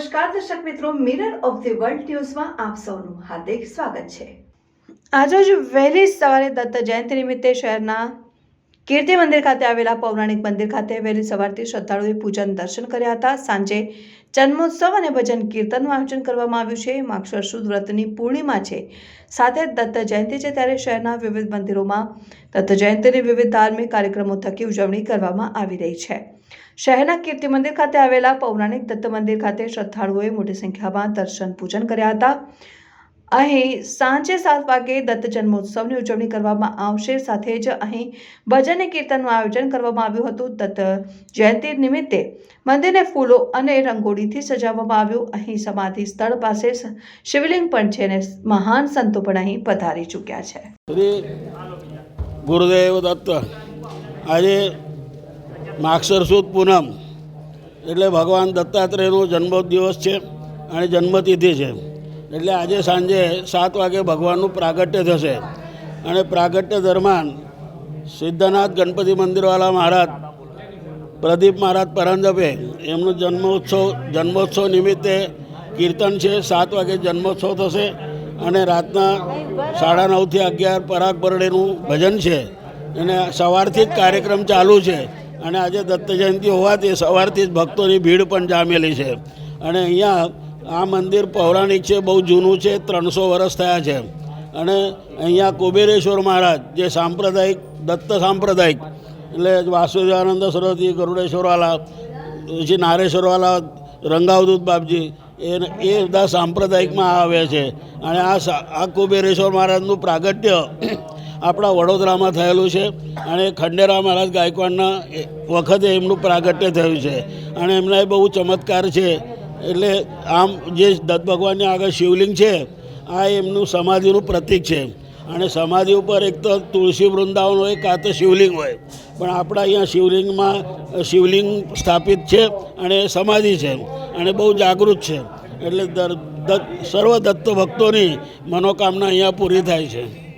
નમસ્કાર, દર્શક મિત્રો મિરર ઓફ ધી વર્લ્ડ ન્યૂઝમાં આપ સૌનું હાર્દિક સ્વાગત છે. આજરોજ વહેલી સવારે દત્ત જયંતિ નિમિત્તે શહેરના કીર્તિ મંદિર ખાતે આવેલા પૌરાણિક મંદિર ખાતે વહેલી સવારથી શ્રદ્ધાળુઓએ પૂજન દર્શન કર્યા હતા. સાંજે જન્મોત્સવ અને ભજન કીર્તનનું આયોજન કરવામાં આવ્યું છે. માક્ષર સુદ વ્રતની પૂર્ણિમા છે. સાથે દત્ત જયંતિ છે ત્યારે શહેરના વિવિધ મંદિરોમાં દત્ત જયંતિની વિવિધ ધાર્મિક કાર્યક્રમો થકી ઉજવણી કરવામાં આવી રહી છે. શહેરના કીર્તિ મંદિર ખાતે આવેલા પૌરાણિક દત્ત મંદિર ખાતે શ્રદ્ધાળુઓએ મોટી સંખ્યામાં દર્શન પૂજન કર્યા હતા. અહીં સાંજે સાત વાગે દત્ત જન્મોત્સવની ઉજવણી કરવામાં આવશે. સાથે જ અહીં ભજન કીર્તનનું આયોજન કરવામાં આવ્યું હતું. દત્ત જયંતિ નિમિત્તે મંદિરને ફૂલો અને રંગોળીથી સજાવવામાં આવ્યું. અહીં સમાધિ સ્થળ પાસે શિવલિંગ પણ છે અને મહાન સંતો પણ અહીં પધારી ચૂક્યા છે. ગુરુદેવ દત્ત. આજે માક્ષર સુદ પૂનમ એટલે ભગવાન દત્તાત્રેયનો જન્મદિવસ છે અને જન્મતિથિ છે. એટલે આજે સાંજે સાત વાગે ભગવાનનું પ્રાગટ્ય થશે. અને પ્રાગટ્ય દરમિયાન સિદ્ધનાથ ગણપતિ મંદિરવાળા મહારાજ, પ્રદીપ મહારાજ પરંજપે એમનો જન્મોત્સવ જન્મોત્સવ નિમિત્તે કીર્તન છે. સાત વાગે જન્મોત્સવ થશે અને રાતના સાડા નવથી અગિયાર પરાગ બરડેનું ભજન છે. અને સવારથી જ કાર્યક્રમ ચાલુ છે. અને આજે દત્ત જયંતિ હોવાથી સવારથી જ ભક્તોની ભીડ પણ જામેલી છે. અને અહીંયા આ મંદિર પૌરાણિક છે, બહુ જૂનું છે, ત્રણસો વર્ષ થયા છે. અને અહીંયા કુબેરેશ્વર મહારાજ, જે સાંપ્રદાયિક, દત્ત સાંપ્રદાયિક, એટલે વાસુદેવાનંદ, સરસ્વતી, ગરુડેશ્વરવાલા, પછી નારેશ્વરવાલા, રંગાવદૂત બાપજી, એ એ બધા સાંપ્રદાયિકમાં આવે છે. અને આ આ કુબેરેશ્વર મહારાજનું પ્રાગટ્ય આપણા વડોદરામાં થયેલું છે. અને ખંડેરા મહારાજ ગાયકવાડના વખતે એમનું પ્રાગટ્ય થયું છે. અને એમના બહુ ચમત્કાર છે. એટલે આમ જે દત્ત ભગવાનની આગળ શિવલિંગ છે, આ એમનું સમાધિનું પ્રતીક છે. અને સમાધિ ઉપર એક તો તુલસી વૃંદાવન હોય કાં તો શિવલિંગ હોય. પણ આપણા અહીંયા શિવલિંગમાં શિવલિંગ સ્થાપિત છે અને સમાધિ છે અને બહુ જાગૃત છે. એટલે દત્ત સર્વ દત્ત ભક્તોની મનોકામના અહીંયા પૂરી થાય છે.